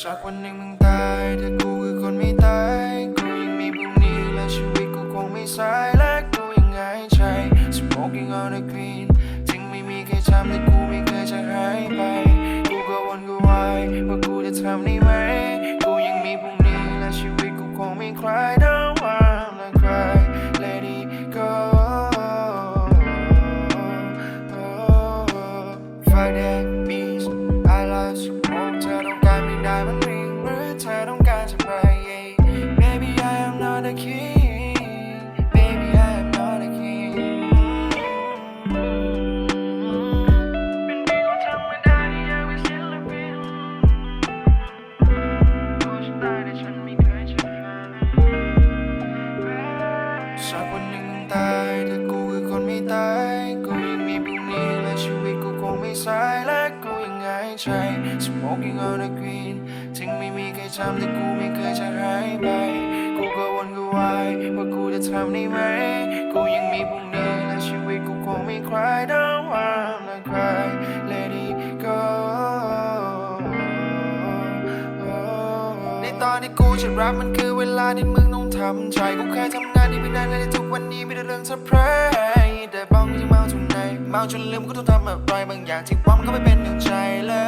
สักวันหนึ่งมึงตายแต่กูคือคนไม่ตาย กูยังมีพรุ่งนี้และชีวิตกูคงไม่สายและกูยังไงใจ smoking on the green ถึงไม่มีใครทำแต่ ต้องการจะไป Baby I am not a king Baby I am not a king เป็นเพียงคนธรรมดาที่อยากเป็นศิลปินตัวฉันตายแต่ฉันไม่เคยจะฝันสักวันหนึ่งมึงตายแต่กูคือคนไม่ตาย กูยังมีพรุ่งนี้และชีวิตกูคงไม่สายและกูยังไง ใจ smoking on the green ถึงไม่มีใครทำแต่กูไม่เคยจะหายไป กูก็วนก็วายว่ากูจะทำได้ไหม กูยังมีพรุ่งนี้และชีวิตกูคงไม่คลาย Don't wanna cry let it go ในตอนที่กูจะรับมันคือเวลาที่มึงต้องทำใจ กูเคยทำงานที่ไม่นานเลยทุกวันนี้ไม่ได้เรื่องเซอร์ไพรส์แต่บ้องยังเมาจนไหนเมาจนลืมกูต้องทำอะไรบางอย่างที่หวังก็ไม่เป็นอย่างใจเลย